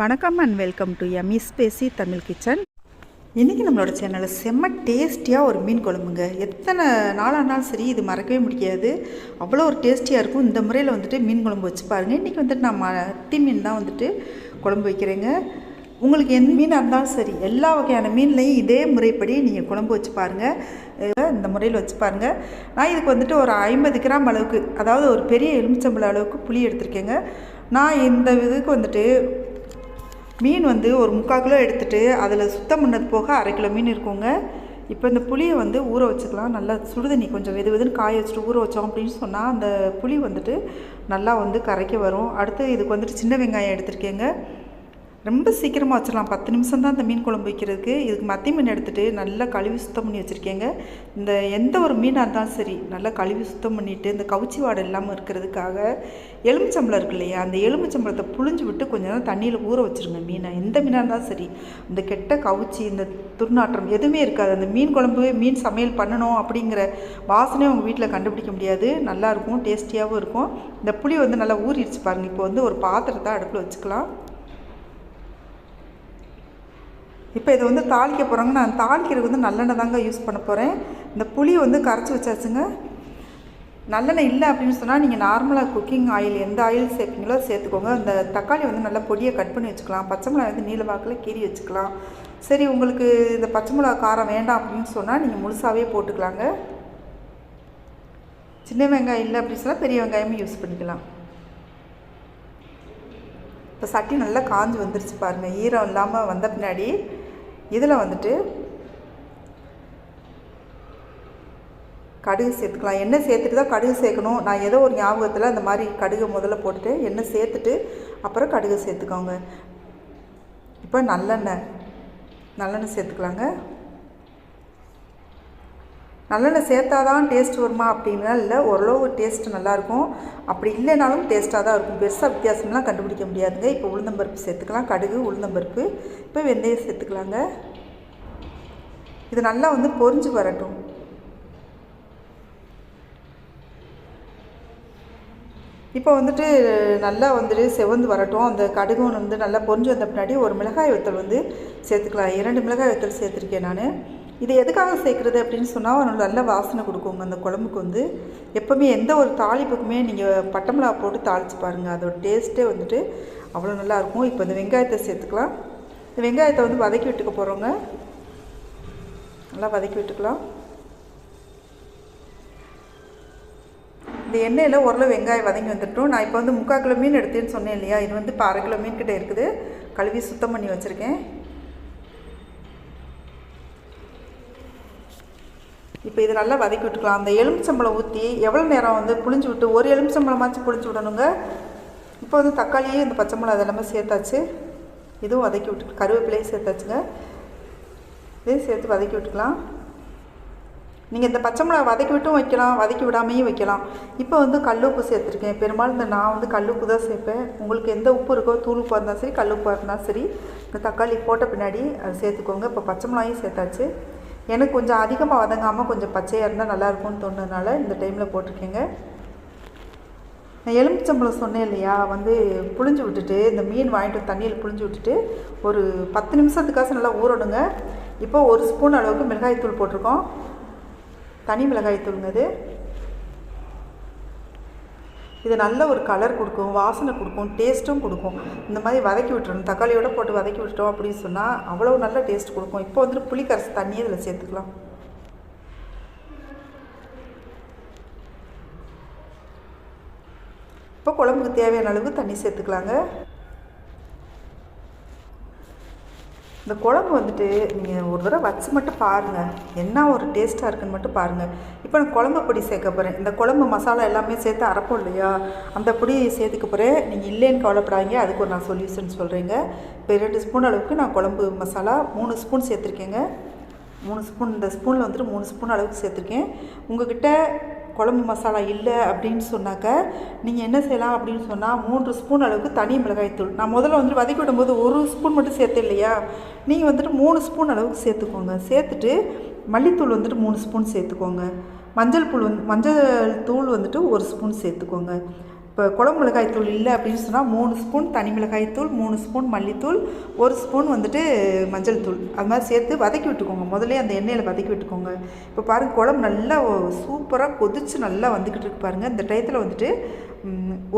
வணக்கம் and welcome to Amy spacey Tamil kitchen இன்றைக்கி நம்மளோட சேனலில் செம்ம டேஸ்டியாக ஒரு மீன் குழம்புங்க. எத்தனை நாளானாலும் சரி இது மறக்கவே முடியாது. அவ்வளோ ஒரு டேஸ்டியாக இருக்கும். இந்த முறையில் வந்துட்டு மீன் குழம்பு வச்சு பாருங்கள் இன்றைக்கி வந்துட்டு நான் மத்தி மீன் தான் வந்துட்டு குழம்பு வைக்கிறேங்க. உங்களுக்கு எந்த மீனாக இருந்தாலும் சரி எல்லா வகையான மீன்லையும் இதே முறைப்படி நீங்கள் குழம்பு வச்சு பாருங்கள் இந்த முறையில் வச்சு பாருங்கள் நான் இதுக்கு வந்துட்டு ஒரு ஐம்பது கிராம் அளவுக்கு அதாவது ஒரு பெரிய எலுமிச்சம்பழம் அளவுக்கு புளி எடுத்திருக்கேங்க. நான் இந்த இதுக்கு வந்துட்டு மீன் வந்து ஒரு முக்கால் கிலோ எடுத்துகிட்டு அதில் சுத்தம் பண்ணது போக அரை கிலோ மீன் இருக்குங்க. இப்போ இந்த புளியை வந்து ஊற வச்சுக்கலாம். நல்லா சுடுதண்ணி கொஞ்சம் வெது வெதுன்னு காய வச்சுட்டு ஊற வச்சோம் அப்படின்னு சொன்னால் அந்த புளி வந்துட்டு நல்லா வந்து கரைக்க வரும். அடுத்து இதுக்கு வந்துட்டு சின்ன வெங்காயம் எடுத்திருக்கேங்க. ரொம்ப சீக்கிரமாக வச்சிடலாம். பத்து நிமிஷம் தான் இந்த மீன் குழம்பு வைக்கிறதுக்கு. இதுக்கு மத்தி மீன் எடுத்துகிட்டு நல்லா கழுவி சுத்தம் பண்ணி வச்சுருக்கேங்க. இந்த எந்த ஒரு மீனாக இருந்தாலும் சரி நல்லா கழுவி சுத்தம் பண்ணிவிட்டு இந்த கவுச்சி வாடை இல்லாமல் இருக்கிறதுக்காக எலுமிச்சம்பளம் இருக்கு இல்லையா? அந்த எலுமிச்சம்பழத்தை புழிஞ்சு விட்டு கொஞ்ச நேரம் தண்ணியில் ஊற வச்சுருங்க மீனை. எந்த மீனாக இருந்தாலும் சரி இந்த கெட்ட கவுச்சி இந்த துர்நாற்றம் எதுவுமே இருக்காது. அந்த மீன் குழம்பு மீன் சமையல் பண்ணணும் அப்படிங்கிற வாசனையும் உங்கள் வீட்டில் கண்டுபிடிக்க முடியாது. நல்லாயிருக்கும் டேஸ்டியாகவும் இருக்கும். இந்த புளி வந்து நல்லா ஊறிடுச்சு பாருங்கள் இப்போ வந்து ஒரு பாத்திரத்தை அடுப்பில் வச்சுக்கலாம். இப்போ இதை வந்து தாளிக்க போகிறாங்க நான் தாளிக்கிறது வந்து நல்லெண்ணெய் தாங்க யூஸ் பண்ண போகிறேன் இந்த புளியை வந்து கரைச்சி வச்சாச்சுங்க. நல்லெண்ணெய் இல்லை அப்படின்னு சொன்னால் நீங்கள் நார்மலாக குக்கிங் ஆயில் எந்த ஆயில் சேர்ப்பீங்களோ சேர்த்துக்கோங்க. இந்த தக்காளி வந்து நல்லா பொடியை கட் பண்ணி வச்சுக்கலாம். பச்சை மிளகாய் வந்து நீல வாக்கில் கீறி வச்சுக்கலாம். சரி உங்களுக்கு இந்த பச்சை மிளகா காரம் வேண்டாம் அப்படின்னு சொன்னால் நீங்கள் முழுசாகவே போட்டுக்கலாங்க. சின்ன வெங்காயம் இல்லை அப்படின்னு சொன்னால் பெரிய வெங்காயமும் யூஸ் பண்ணிக்கலாம். இப்போ சட்டி நல்லா காஞ்சி வந்துருச்சு பாருங்கள் ஈரம் இல்லாமல் வந்த பின்னாடி இதில் வந்துட்டு கடுகு சேர்த்துக்கலாம். எண்ணெய் சேர்த்துட்டு தான் கடுகு சேர்க்கணும். நான் ஏதோ ஒரு ஞாபகத்தில் அந்த மாதிரி கடுகு முதல்ல போட்டுட்டு எண்ணெய் சேர்த்துட்டு அப்புறம் கடுகு சேர்த்துக்கோங்க. இப்போ நல்லெண்ணெய் நல்லெண்ணெய் சேர்த்துக்கலாங்க. நல்லெண்ணெய் சேர்த்தா தான் டேஸ்ட் வருமா அப்படின்னா இல்லை ஓரளவு டேஸ்ட் நல்லாயிருக்கும். அப்படி இல்லைனாலும் டேஸ்ட்டாக தான் இருக்கும். பெருசாக வித்தியாசம்லாம் கண்டுபிடிக்க முடியாதுங்க. இப்போ உளுந்தம்பருப்பு சேர்த்துக்கலாம். கடுகு உளுந்தம்பருப்பு. இப்போ வெந்தயம் சேர்த்துக்கலாங்க. இது நல்லா வந்து பொரிஞ்சு வரட்டும். இப்போ வந்துட்டு நல்லா வந்துட்டு செவந்து வரட்டும். அந்த கடுகு வந்து நல்லா பொரிஞ்சு வந்த பின்னாடி ஒரு மிளகாய் வத்தல் வந்து சேர்த்துக்கலாம். இரண்டு மிளகாய் வத்தல் சேர்த்துருக்கேன் நான். இது எதுக்காக சேர்க்குறது அப்படின்னு சொன்னால் நல்ல வாசனை கொடுக்குங்க அந்த குழம்புக்கு வந்து. எப்போவுமே எந்த ஒரு தாளிப்புக்குமே நீங்கள் பட்டை மிளகா போட்டு தாளித்து பாருங்கள் அதோட டேஸ்ட்டே வந்துட்டு அவ்வளோ நல்லாயிருக்கும் இப்போ இந்த வெங்காயத்தை சேர்த்துக்கலாம். இந்த வெங்காயத்தை வந்து வதக்கி விட்டுக்க போகிறோங்க நல்லா வதக்கி விட்டுக்கலாம். இந்த எண்ணெயில் ஓரளவு வெங்காயம் வதங்கி வந்துட்டோம். நான் இப்போ வந்து முக்கால் கிலோ மீன் எடுத்தேன்னு சொன்னேன் இல்லையா? இது வந்து இப்போ அரை கிலோ மீன் கிட்டே இருக்குது. கழுவி சுத்தம் பண்ணி வச்சுருக்கேன். இப்போ இது நல்லா வதக்கி விட்டுக்கலாம். அந்த எலுமிச்சம்பழம் ஊற்றி எவ்வளோ நேரம் வந்து புளிஞ்சு விட்டு ஒரு எலுமிச்சம்பழமாச்சும் புளிஞ்சு விடணுங்க. இப்போ வந்து தக்காளியே இந்த பச்சை மிளகா அதெல்லாமே சேர்த்தாச்சு. இதுவும் வதக்கி விட்டு கருவேப்பிலையும் சேர்த்தாச்சுங்க. இதையும் சேர்த்து வதக்கி விட்டுக்கலாம். நீங்கள் இந்த பச்சை மிளகா வதக்கி விட்டும் வைக்கலாம் வதக்கி விடாமையும் வைக்கலாம். இப்போ வந்து கல் உப்பு சேர்த்துருக்கேன். பெரும்பாலும் இந்த நான் வந்து கல் உப்பு தான் சேர்ப்பேன். உங்களுக்கு எந்த உப்பு இருக்கோ தூள் உப்பாக இருந்தாலும் சரி கல் உப்பாக இருந்தாலும் சரி இந்த தக்காளி போட்ட பின்னாடி அதை சேர்த்துக்கோங்க. இப்போ பச்சை மிளகாயும் சேர்த்தாச்சு. எனக்கு கொஞ்சம் அதிகமாக வதங்காமல் கொஞ்சம் பச்சையாக இருந்தால் நல்லாயிருக்கும்னு தோணுனால இந்த டைமில் போட்டிருக்கேங்க. நான் எலுமிச்சம்பழம் சொன்னேன் இல்லையா? வந்து புழிஞ்சு விட்டுட்டு இந்த மீன் வாங்கிட்டு தண்ணியில் புழிஞ்சு விட்டுட்டு ஒரு பத்து நிமிஷத்துக்காச்சும் நல்லா ஊறணுங்க. இப்போ ஒரு ஸ்பூன் அளவுக்கு மிளகாய்த்தூள் போட்டிருக்கோம். தனி மிளகாய்த்தூளுங்க இது. இது நல்ல ஒரு கலர் கொடுக்கும் வாசனை கொடுக்கும் டேஸ்ட்டும் கொடுக்கும். இந்த மாதிரி வதக்கி விட்டுறணும். தக்காளியோட போட்டு வதக்கி விட்டுட்டோம் அப்படின்னு சொன்னால் அவ்வளோ நல்ல டேஸ்ட் கொடுக்கும். இப்போ வந்துட்டு புளி கரைச்சி தண்ணியை இதில் சேர்த்துக்கலாம். இப்போ குழம்புக்கு தேவையான அளவுக்கு தண்ணி சேர்த்துக்கலாங்க. இந்த குழம்பு வந்துட்டு நீங்கள் ஒரு தடவை வச்சு மட்டும் பாருங்கள் என்ன ஒரு டேஸ்ட்டாக இருக்குன்னு மட்டும் பாருங்கள் இப்போ நான் குழம்பு பொடி சேர்க்க போகிறேன் இந்த குழம்பு மசாலா எல்லாமே சேர்த்து அரைப்போம் இல்லையா? அந்த பொடி சேர்த்துக்க போகிறேன் நீங்கள் இல்லைன்னு கவலைப்படாதீங்க. அதுக்கு ஒரு நான் சொல்யூஷன் சொல்கிறேங்க இப்போ ரெண்டு ஸ்பூன் அளவுக்கு நான் குழம்பு மசாலா மூணு ஸ்பூன் சேர்த்துருக்கேங்க. மூணு ஸ்பூன் இந்த ஸ்பூனில் வந்துட்டு மூணு ஸ்பூன் அளவுக்கு சேர்த்துருக்கேன். உங்கள்கிட்ட குழம்பு மசாலா இல்லை அப்படின்னு சொன்னாக்க நீங்கள் என்ன செய்யலாம் அப்படின்னு சொன்னால் மூன்று ஸ்பூன் அளவுக்கு தனி மிளகாய்த்தூள் நான் முதல்ல வந்துட்டு வதக்கி விடும்போது ஒரு ஸ்பூன் மட்டும் சேர்த்து இல்லையா? நீங்கள் வந்துட்டு மூணு ஸ்பூன் அளவுக்கு சேர்த்துக்கோங்க. சேர்த்துட்டு மல்லித்தூள் வந்துட்டு மூணு ஸ்பூன் சேர்த்துக்கோங்க. மஞ்சள் தூள் வந்து மஞ்சள் தூள் வந்துட்டு ஒரு ஸ்பூன் சேர்த்துக்கோங்க. இப்போ குழம்பு மிளகாய் தூள் இல்லை அப்படின்னு சொன்னால் மூணு ஸ்பூன் தனி மிளகாய் தூள் மூணு ஸ்பூன் மல்லித்தூள் ஒரு ஸ்பூன் வந்துட்டு மஞ்சள் தூள். அது மாதிரி சேர்த்து வதக்கி விட்டுக்கோங்க. முதல்ல அந்த எண்ணெயில் வதக்கி விட்டுக்கோங்க. இப்போ பாருங்கள் குழம்பு நல்லா சூப்பராக கொதிச்சு நல்லா வந்துக்கிட்டு இருக்கு பாருங்கள் இந்த டயத்தில் வந்துட்டு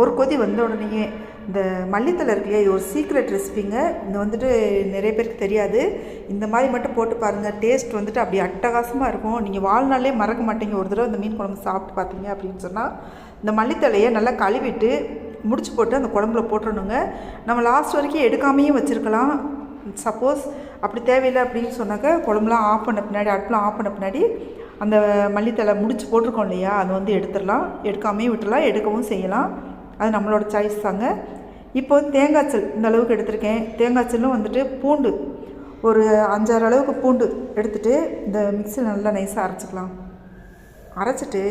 ஒரு கொதி வந்த உடனேயே இந்த மல்லித்தலை இருக்கு இல்லையா இது ஒரு சீக்ரெட் ரெசிபிங்க இது வந்துட்டு நிறைய பேருக்கு தெரியாது. இந்த மாதிரி மட்டும் போட்டு பாருங்கள் டேஸ்ட் வந்துட்டு அப்படி அட்டகாசமாக இருக்கும். நீங்கள் வாழ்நாளே மறக்க மாட்டீங்க. ஒரு தடவை இந்த மீன் குழம்பு சாப்பிட்டு பார்த்தீங்க அப்படின்னு சொன்னால் இந்த மல்லித்தலையை நல்லா கழுவிட்டு முடிச்சு போட்டு அந்த குழம்புல போட்டுறணுங்க. நம்ம லாஸ்ட் வரைக்கும் எடுக்காமையும் வச்சுருக்கலாம். சப்போஸ் அப்படி தேவையில்லை அப்படின்னு சொன்னாக்க குழம்புலாம் ஆஃப் பண்ண பின்னாடி அடுப்பெலாம் ஆஃப் பண்ண பின்னாடி அந்த மல்லித்தலை முடிச்சு போட்டிருக்கோம் இல்லையா அதை வந்து எடுத்துடலாம். எடுக்காமே விட்டுடலாம் எடுக்கவும் செய்யலாம். அது நம்மளோட சாய்ஸ் தாங்க. இப்போ தேங்காய்ச்சல் இந்த அளவுக்கு எடுத்திருக்கேன். தேங்காய்ச்சலும் வந்துட்டு பூண்டு ஒரு அஞ்சாறு அளவுக்கு பூண்டு எடுத்துகிட்டு இந்த மிக்சியில் நல்லா நைஸாக அரைச்சிக்கலாம். அரைச்சிட்டு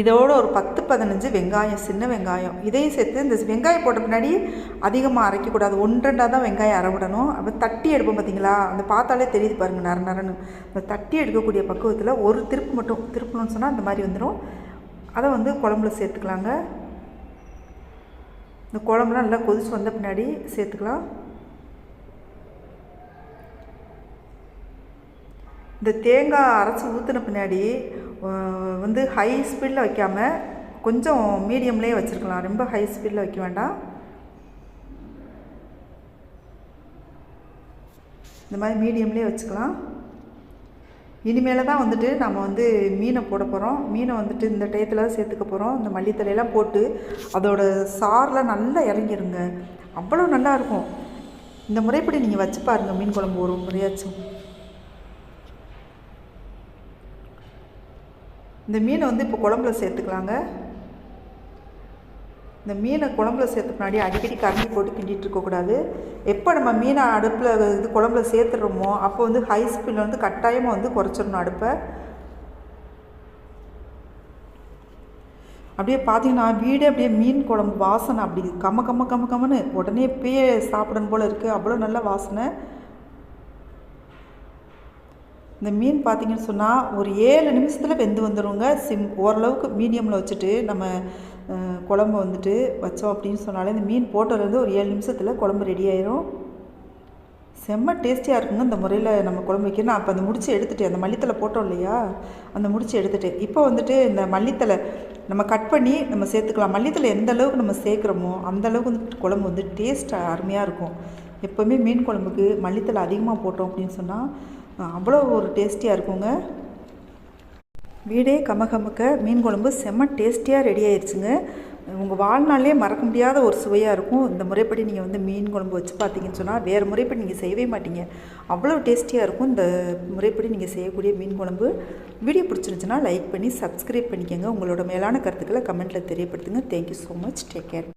இதோட ஒரு பத்து பதினஞ்சு வெங்காயம் சின்ன வெங்காயம். இதையும் சேர்த்து இந்த வெங்காயம் போட்ட பின்னாடி அதிகமாக அரைக்கக்கூடாது ஒன்றெண்டாக தான் வெங்காயம் அரைவிடணும் அப்போ தட்டி எடுப்போம் பார்த்தீங்களா அந்த பார்த்தாலே தெரியுது பாருங்கள் நர நரன்னு. அந்த தட்டி எடுக்கக்கூடிய பக்குவத்தில் ஒரு திருப்பு மட்டும் திருப்பணும்னு சொன்னால் அந்த மாதிரி வந்துடும் அதை வந்து குழம்புல சேர்த்துக்கலாங்க. இந்த குழம்புலாம் நல்லா கொதிச்சு வந்த பின்னாடி சேர்த்துக்கலாம். இந்த தேங்காய் அரைச்சி ஊற்றின பின்னாடி வந்து ஹை ஸ்பீடில் வைக்காம கொஞ்சம் மீடியம்லேயே வச்சுருக்கலாம். ரொம்ப ஹை ஸ்பீடில் வைக்க வேண்டாம். இந்த மாதிரி மீடியம்லேயே வச்சுக்கலாம். இனிமேல் தான் வந்துட்டு நம்ம வந்து மீனை போட போகிறோம் மீனை வந்துட்டு இந்த டயத்தில் சேர்த்துக்க போகிறோம் இந்த மல்லித்தலையெல்லாம் போட்டு அதோட சாரில் நல்லா இறங்கிருங்க. அவ்வளோ நல்லா இருக்கும். இந்த முறைப்படி நீங்கள் வச்சு பாருங்கள் மீன் குழம்பு ஒரு முறையாச்சும். இந்த மீனை வந்து இப்போ குழம்புல சேர்த்துக்கலாங்க. இந்த மீனை குழம்புல சேர்த்து முன்னாடி அடிக்கடி கரண்டி போட்டு கிண்டிகிட்டு இருக்கக்கூடாது எப்போ நம்ம மீனை அடுப்பில் இது குழம்புல சேர்த்துடுறோமோ அப்போ வந்து ஹை ஸ்பீடில் வந்து கட்டாயமாக வந்து குறைச்சிடணும் அடுப்பை. அப்படியே பார்த்தீங்கன்னா வீடே அப்படியே மீன் குழம்பு வாசனை அப்படி கம்ம கம்ம கம்ம கம்மன்னு உடனே இப்பயே சாப்பிடணும் போல் இருக்குது அவ்வளோ நல்ல வாசனை. இந்த மீன் பார்த்தீங்கன்னு சொன்னால் ஒரு ஏழு நிமிஷத்தில் வெந்து வந்துடுங்க சிம் ஓரளவுக்கு மீடியமில் வச்சுட்டு நம்ம குழம்பு வந்துட்டு வச்சோம் அப்படின்னு சொன்னாலே இந்த மீன் போட்டதுலேருந்து ஒரு ஏழு நிமிஷத்தில் குழம்பு ரெடி ஆயிரும். செம்ம டேஸ்டியாக இருக்குங்க இந்த முறையில் நம்ம குழம்பு வைக்கணும் அப்போ அந்த முடிச்சு எடுத்துகிட்டு அந்த மல்லித்தலை போட்டோம் இல்லையா? அந்த முடிச்சு எடுத்துகிட்டு இப்போ வந்துட்டு இந்த மல்லித்தலை நம்ம கட் பண்ணி நம்ம சேர்த்துக்கலாம். மல்லித்தலை எந்த அளவுக்கு நம்ம சேர்க்குறோமோ அந்த அளவுக்கு குழம்பு வந்து டேஸ்ட் அருமையாக இருக்கும். எப்போவுமே மீன் குழம்புக்கு மல்லித்தலை அதிகமாக போட்டோம் அப்படின்னு சொன்னால் அவ்வளோ ஒரு டேஸ்டியாக இருக்குங்க. வீடே கமகமக்க மீன் குழம்பு செம்ம டேஸ்டியாக ரெடி ஆயிடுச்சுங்க உங்கள் வாழ்நாளே மறக்க முடியாத ஒரு சுவையாக இருக்கும். இந்த முறைப்படி நீங்கள் வந்து மீன் குழம்பு வச்சு பார்த்தீங்கன்னு சொன்னால் வேறு முறைப்படி நீங்கள் செய்யவே மாட்டீங்க. அவ்வளோ டேஸ்டியாக இருக்கும் இந்த முறைப்படி நீங்கள் செய்யக்கூடிய மீன் குழம்பு. வீடியோ பிடிச்சிருந்துச்சுன்னா லைக் பண்ணி சப்ஸ்கிரைப் பண்ணிக்கோங்க. உங்களோட மேலான கருத்துக்களை கமெண்ட்டில் தெரியப்படுத்துங்க. Thank you so much take care